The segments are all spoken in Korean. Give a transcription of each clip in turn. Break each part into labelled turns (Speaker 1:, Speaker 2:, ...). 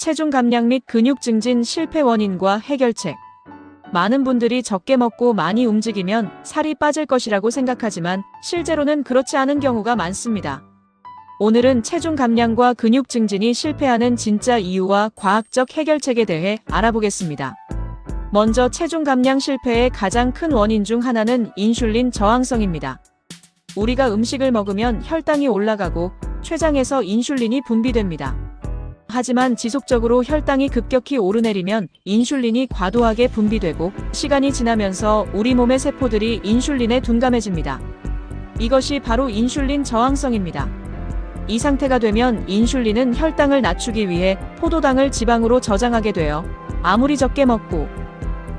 Speaker 1: 체중 감량 및 근육 증진 실패 원인과 해결책. 많은 분들이 적게 먹고 많이 움직이면 살이 빠질 것이라고 생각하지만 실제로는 그렇지 않은 경우가 많습니다. 오늘은 체중 감량과 근육 증진이 실패하는 진짜 이유와 과학적 해결책에 대해 알아보겠습니다. 먼저 체중 감량 실패의 가장 큰 원인 중 하나는 인슐린 저항성입니다. 우리가 음식을 먹으면 혈당이 올라가고 췌장에서 인슐린이 분비됩니다. 하지만 지속적으로 혈당이 급격히 오르내리면 인슐린이 과도하게 분비되고 시간이 지나면서 우리 몸의 세포들이 인슐린에 둔감해집니다. 이것이 바로 인슐린 저항성입니다. 이 상태가 되면 인슐린은 혈당을 낮추기 위해 포도당을 지방으로 저장하게 되어 아무리 적게 먹고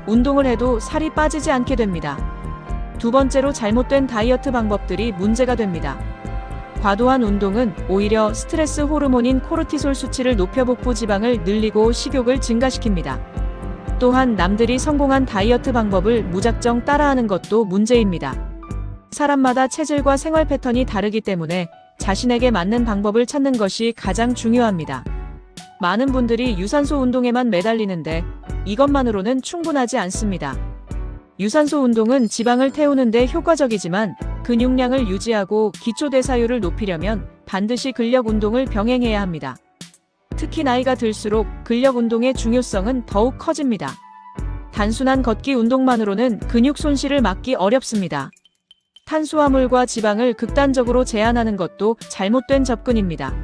Speaker 1: 운동을 해도 살이 빠지지 않게 됩니다. 두 번째로 잘못된 다이어트 방법들이 문제가 됩니다. 과도한 운동은 오히려 스트레스 호르몬인 코르티솔 수치를 높여 복부 지방을 늘리고 식욕을 증가시킵니다. 또한 남들이 성공한 다이어트 방법을 무작정 따라하는 것도 문제입니다. 사람마다 체질과 생활 패턴이 다르기 때문에 자신에게 맞는 방법을 찾는 것이 가장 중요합니다. 많은 분들이 유산소 운동에만 매달리는데 이것만으로는 충분하지 않습니다. 유산소 운동은 지방을 태우는데 효과적이지만 근육량을 유지하고 기초대사율을 높이려면 반드시 근력 운동을 병행해야 합니다. 특히 나이가 들수록 근력 운동의 중요성은 더욱 커집니다. 단순한 걷기 운동만으로는 근육 손실을 막기 어렵습니다. 탄수화물과 지방을 극단적으로 제한하는 것도 잘못된 접근입니다.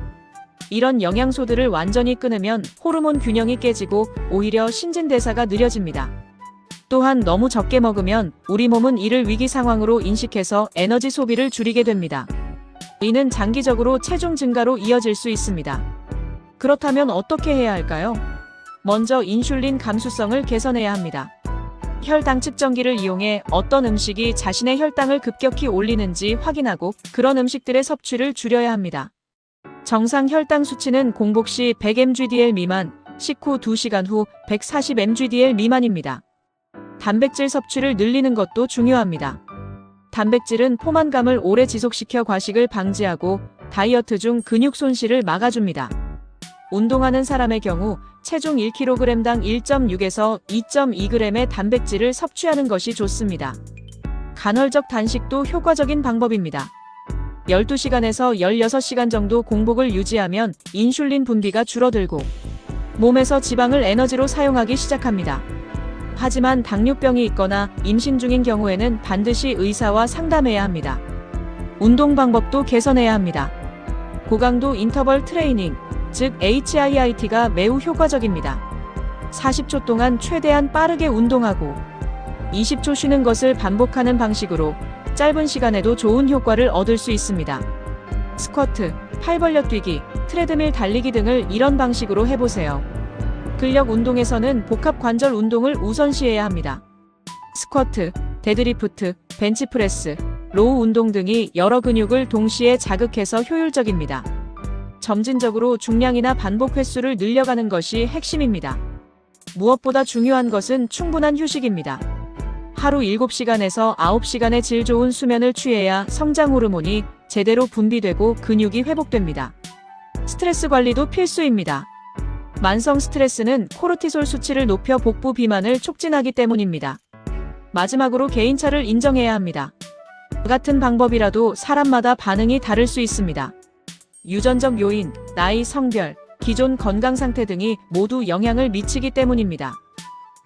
Speaker 1: 이런 영양소들을 완전히 끊으면 호르몬 균형이 깨지고 오히려 신진대사가 느려집니다. 또한 너무 적게 먹으면 우리 몸은 이를 위기 상황으로 인식해서 에너지 소비를 줄이게 됩니다. 이는 장기적으로 체중 증가로 이어질 수 있습니다. 그렇다면 어떻게 해야 할까요? 먼저 인슐린 감수성을 개선해야 합니다. 혈당 측정기를 이용해 어떤 음식이 자신의 혈당을 급격히 올리는지 확인하고 그런 음식들의 섭취를 줄여야 합니다. 정상 혈당 수치는 공복 시 100mgdl 미만, 식후 2시간 후 140mgdl 미만입니다. 단백질 섭취를 늘리는 것도 중요합니다. 단백질은 포만감을 오래 지속시켜 과식을 방지하고 다이어트 중 근육 손실을 막아줍니다. 운동하는 사람의 경우 체중 1kg당 1.6에서 2.2g의 단백질을 섭취하는 것이 좋습니다. 간헐적 단식도 효과적인 방법입니다. 12시간에서 16시간 정도 공복을 유지하면 인슐린 분비가 줄어들고 몸에서 지방을 에너지로 사용하기 시작합니다. 하지만 당뇨병이 있거나 임신 중인 경우에는 반드시 의사와 상담해야 합니다. 운동 방법도 개선해야 합니다. 고강도 인터벌 트레이닝, 즉 HIIT가 매우 효과적입니다. 40초 동안 최대한 빠르게 운동하고 20초 쉬는 것을 반복하는 방식으로 짧은 시간에도 좋은 효과를 얻을 수 있습니다. 스쿼트, 팔 벌려 뛰기, 트레드밀 달리기 등을 이런 방식으로 해보세요. 근력 운동에서는 복합 관절 운동을 우선시해야 합니다. 스쿼트, 데드리프트, 벤치프레스, 로우 운동 등이 여러 근육을 동시에 자극해서 효율적입니다. 점진적으로 중량이나 반복 횟수를 늘려가는 것이 핵심입니다. 무엇보다 중요한 것은 충분한 휴식입니다. 하루 7시간에서 9시간의 질 좋은 수면을 취해야 성장 호르몬이 제대로 분비되고 근육이 회복됩니다. 스트레스 관리도 필수입니다. 만성 스트레스는 코르티솔 수치를 높여 복부 비만을 촉진하기 때문입니다. 마지막으로 개인차를 인정해야 합니다. 같은 방법이라도 사람마다 반응이 다를 수 있습니다. 유전적 요인, 나이, 성별, 기존 건강 상태 등이 모두 영향을 미치기 때문입니다.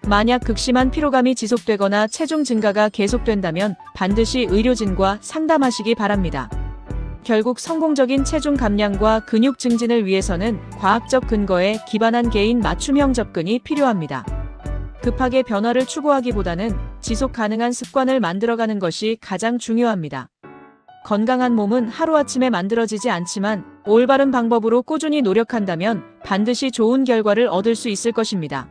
Speaker 1: 만약 극심한 피로감이 지속되거나 체중 증가가 계속된다면 반드시 의료진과 상담하시기 바랍니다. 결국 성공적인 체중 감량과 근육 증진을 위해서는 과학적 근거에 기반한 개인 맞춤형 접근이 필요합니다. 급하게 변화를 추구하기보다는 지속 가능한 습관을 만들어가는 것이 가장 중요합니다. 건강한 몸은 하루아침에 만들어지지 않지만 올바른 방법으로 꾸준히 노력한다면 반드시 좋은 결과를 얻을 수 있을 것입니다.